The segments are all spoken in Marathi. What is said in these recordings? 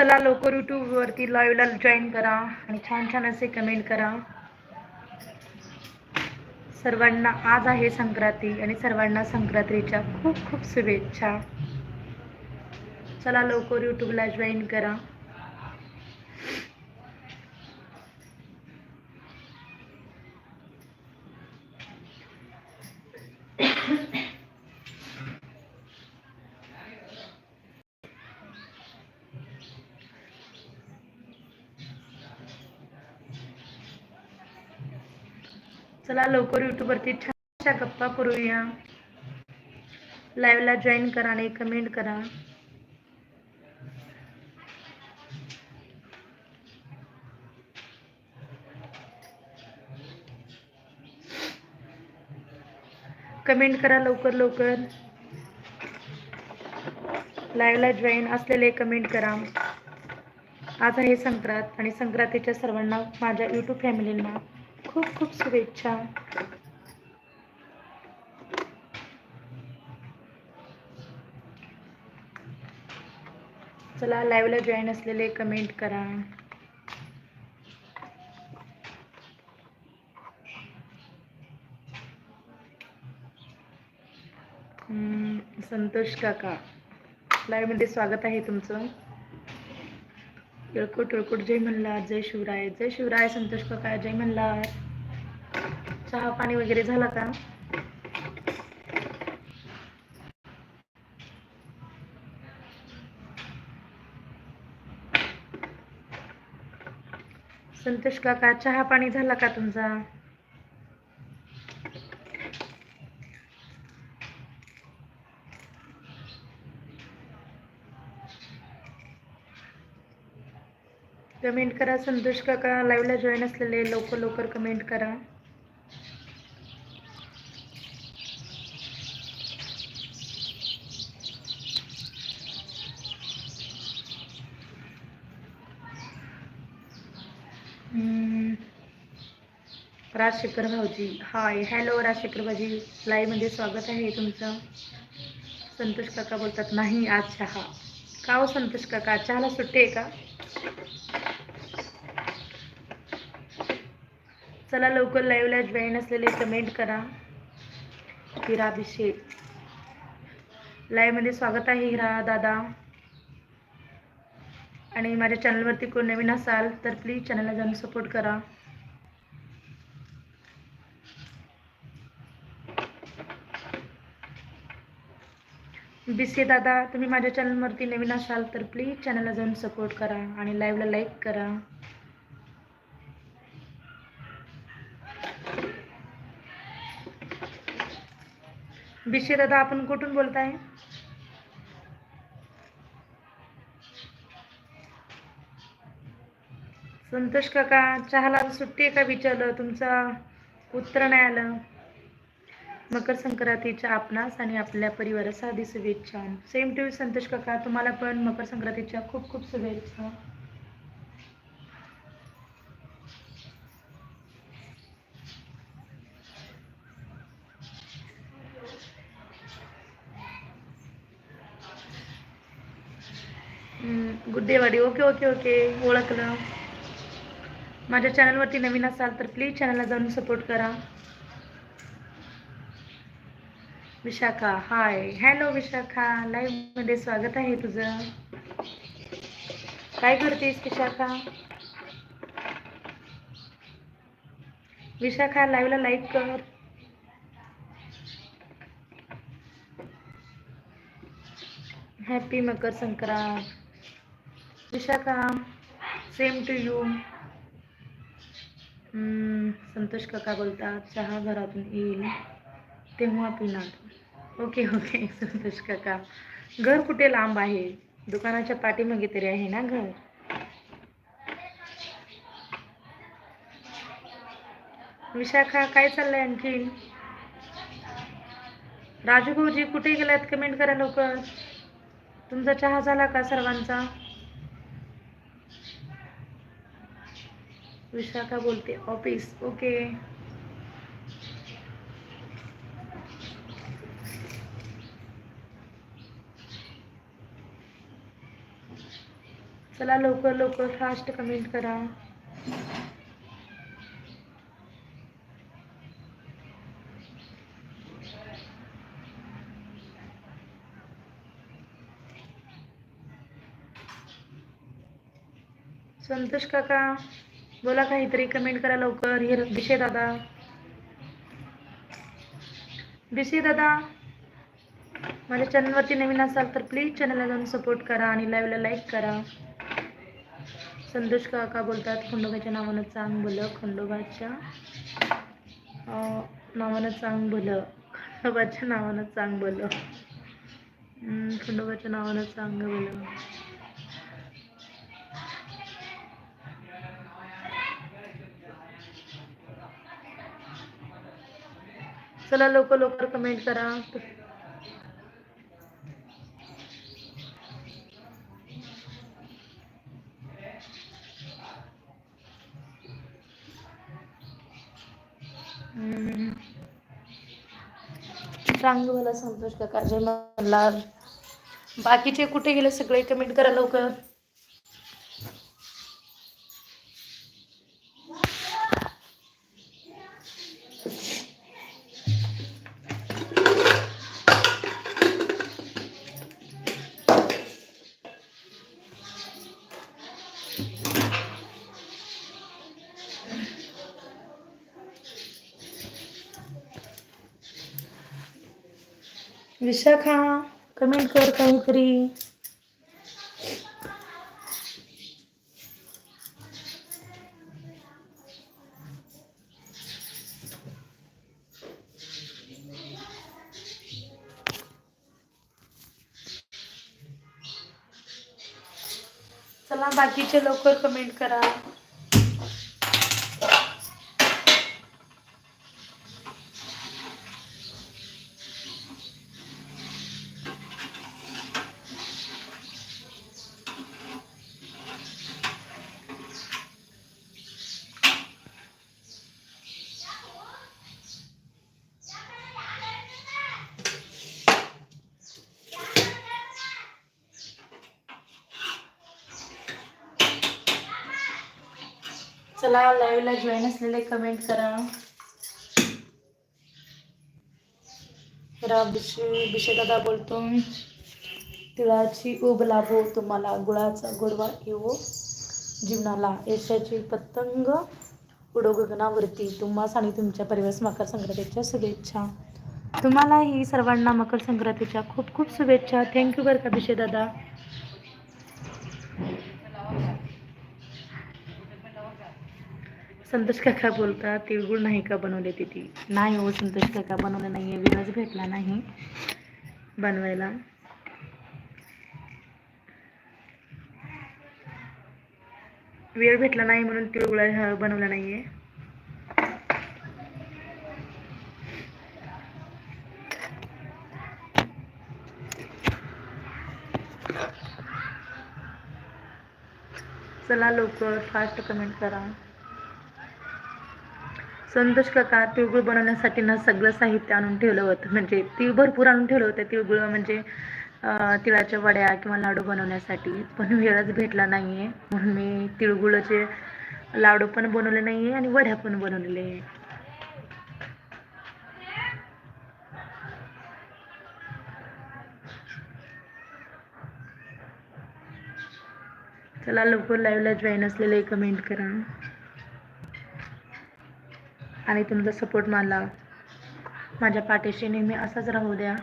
चला लवकर यूट्यूबवरती लाईव्हला जॉईन करा आणि छान छान असे कमेंट करा. सर्वांना आज आहे संक्रांती आणि सर्वांना संक्रांतीच्या खूप खूप शुभेच्छा. चला लवकर यूट्यूबला जॉईन करा चला लवकर युट्यूबवरती छानशा गप्पा करूया. लाईव्हला जॉईन करा आणि कमेंट करा. कमेंट करा लवकर लवकर. लाईव्हला जॉईन असलेले कमेंट करा. आज आहे संक्रांत आणि संक्रांतीच्या सर्वांना माझ्या यूट्यूब फॅमिलींना खूप खूप शुभेच्छा. चला लाईव्हला जॉईन असलेले कमेंट करा. हम्म, संतोष काका. लाईव्हमध्ये स्वागत आहे तुमचं. तिळकुट तिळकुट जय म्हणला जय शिवराय जय शिवराय संतोष काका जय म्हणला चहा पाणी वगैरे झाला का? संतोष काका चहा पाणी झाला का तुमचा? कमेंट करा. संतोष काका लाईव्हला जॉईन असलेले लवकर लवकर कमेंट करा. राजशेखर भाऊजी हाय हॅलो राजशेखर भाऊजी. लाईव्हमध्ये स्वागत आहे तुमचं. संतोष काका बोलतात नाही आज चहा. का हो संतोष काका? चहाला सुट्टी आहे का? चला लवकर लाईव्हला जॉईन असलेले कमेंट करा. हिराभिषेक लाईव्हमध्ये स्वागत आहे हिरा दादा. आणि माझ्या चॅनलवरती कोण नवीन असाल तर प्लीज चॅनलला जाऊन सपोर्ट करा. बिसे दादा तुम्ही माझ्या चॅनलवरती नवीन असाल तर प्लीज चॅनलला जाऊन सपोर्ट करा आणि लाईव्हला लाईक करा. बिशे दादा आपण कुठून बोलताय? संतोष काका चहाला सुट्टी आहे का विचारलं? तुमचा उत्तर नाही आलं. मकर संक्रांतीच्या आपणास आणि आपल्या परिवारास साधी शुभेच्छा. सेम टू संतोष काका. तुम्हाला पण मकर संक्रांतीच्या खूप खूप शुभेच्छा. हम्म, गुड्डेवाडी ओके ओके ओके ओळखलं. माझ्या चॅनलवरती नवीन असाल तर प्लीज चॅनलला जाऊन सपोर्ट करा. विशाखा हाय हॅलो विशाखा लाईव्हमध्ये स्वागत आहे तुझं. काय करतेस विशाखा? विशाखा लाईव्हला लाईक कर. Happy Makar Sankrant. Vishakha same to you Santosh काका बोलतात चहा घरातून येईल. तेव्हा पिणार. Okay okay. संतोष काका. घर कुठे लांब आहे? दुकानाच्या पाठीमागे तरी आहे ना घर? विशाखा काय चाललंय आणखीन राजू भाऊजी कुठे गेलात कमेंट करा लवकर. तुमचा चहा झाला का सर्वांचा? विशाखा बोलते ऑफिस ओके. चला लवकर लवकर फास्ट कमेंट करा. संतोष काका बोला काहीतरी कमेंट करा लवकर. हे दिशे दादा. दिशे दादा माझ्या चॅनलवरती नवीन असाल तर प्लीज चॅनलला जाऊन सपोर्ट करा आणि लाईव्हला लाईक करा. संतोष काका बोलतात खंडोबाच्या नावानं चांग भलं खंडोबाच्या नावानं चांग भलं खंडोबाच्या नावानं चांग भलं. खंडोबाच्या नावानं चांग भलं. चला लवकर लवकर कमेंट करा. सांग मला संतोष काका जय मल्हार बाकीचे कुठे गेले सगळे कमेंट करा लवकर. विशाखा कमेंट कर काहीतरी. चला बाकीचे लवकर कमेंट करा. चला लाईव्हला जॉईन असलेले कमेंट करा. राव बिशे दादा बोलतो. तिळाची उब लाभो तुम्हाला गुळाचा गोडवा येवो जीवनाला. यशाची पतंग उडो गगनावरती. तुम्हाला आणि तुमच्या परिवार मकर संक्रांतीच्या शुभेच्छा. तुम्हालाही सर्वांना मकर संक्रांतीच्या खूप खूप शुभेच्छा. थँक्यू बरं का बिशे दादा संतोष काका बोलता तिळगुळ नाही का बनवले तिथे? नाही हो संतोष काका बनवले नाही आहे वेळच भेटला नाही बनवायला. वेळ भेटला नाही म्हणून तिळगुळ बनवला नाही आहे चला लवकर फास्ट कमेंट करा. संतोष काका तिळगुळ बनवण्यासाठी ना सगळं साहित्य आणून ठेवलं होतं. म्हणजे तीळ भरपूर आणून ठेवलं होतं. तिळगुळ म्हणजे तिळाच्या वड्या किंवा लाडू बनवण्यासाठी. पण वेळच भेटला नाही आहे म्हणून मी तिळगुळाचे लाडू पण बनवले नाही आहे आणि वड्या पण बनवलेले आहे चला लवकर लाईव्हला जॉईन असलेले कमेंट करा. आणि तुमचा सपोर्ट मला माझ्या पाठीशी नेहमी असाच राहू द्या.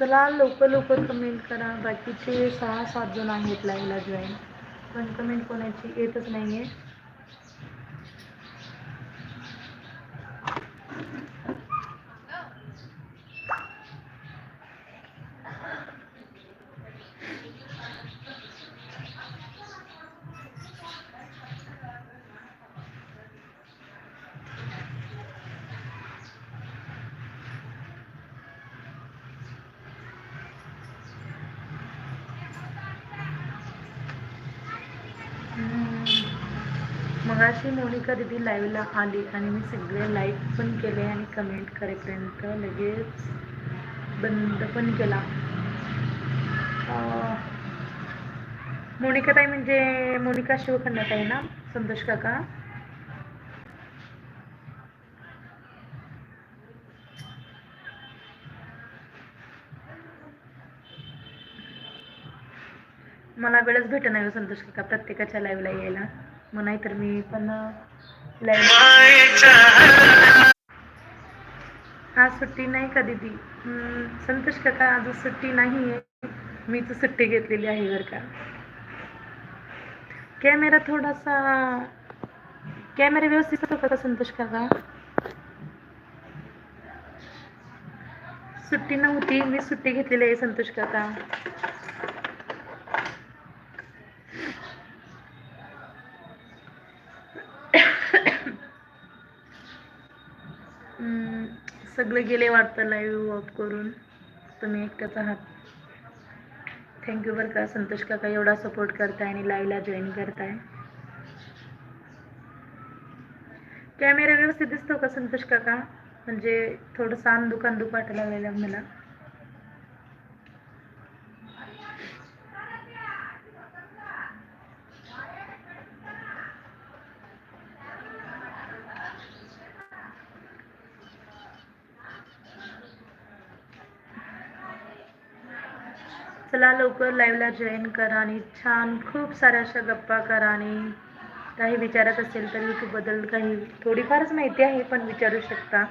चला लवकर लवकर कमेंट करा. बाकीचे सहा सात जण आहेत लाईव्हला जॉईन पण कमेंट कोणाची येतच नाही आहे मगाशी मोनिका दिदी लाईव्हला आली आणि मी सगळे लाईक पण केले आणि कमेंट करेपर्यंत लगेच बंद पण केला. मोनिका ताई म्हणजे मोनिका शिवखंडात आहे ना? संतोष काका? मला वेळच भेट नाही हो संतोष काका प्रत्येकाच्या लाईव्हला यायला. मग नाहीतर मी पण आज सुट्टी नाही का दीदी? संतोष काका आज सुट्टी नाही आहे. मीच सुट्टी घेतलेली आहे बरं का. कॅमेरा थोडासा कॅमेरा व्यवस्थित होता का संतोष काका? सुट्टी नव्हती मी सुट्टी घेतलेली आहे संतोष काका. सगळे गेले वाटतं लाईव्ह ऑफ करून. तुम्ही एकट्याच आहात. थँक्यू बरं का संतोष काका एवढा सपोर्ट करताय आणि लाईव्हला जॉईन करताय. कॅमेरा व्यवस्थित दिसतो का संतोष काका? म्हणजे थोडंसं अन दुकान वाटायला लागलेलं मला. चला लवकर लाईव्हला जॉईन करा आणि छान खूप साऱ्या अशा गप्पा करा आणि काही विचारत असेल तर यूट्यूबबद्दल काही थोडीफारच माहिती आहे पण विचारू शकता.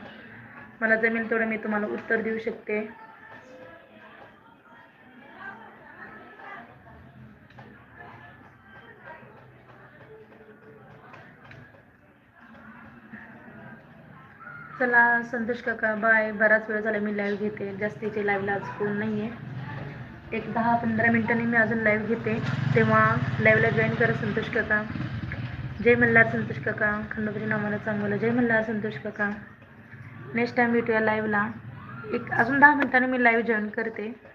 मला जमेल तेवढं मी तुम्हाला उत्तर देऊ शकते. चला संतोष काका बाय बराच वेळ झाला मी लाईव्ह घेते. जास्तीचे लाईव्हला आज कोण नाही आहे एक दहा पंधरा मिनटांनी मी अजून लाईव्ह घेते. तेव्हा लाईव्हला जॉईन करा संतोष काका. जय मल्हार संतोष काका. खंडोबाजी नामाला चांगलं. जय मल्हार संतोष काका. नेक्स्ट टाईम भेटूया लाईव्हला एक अजून दहा मिनटांनी मी लाईव्ह जॉईन करते.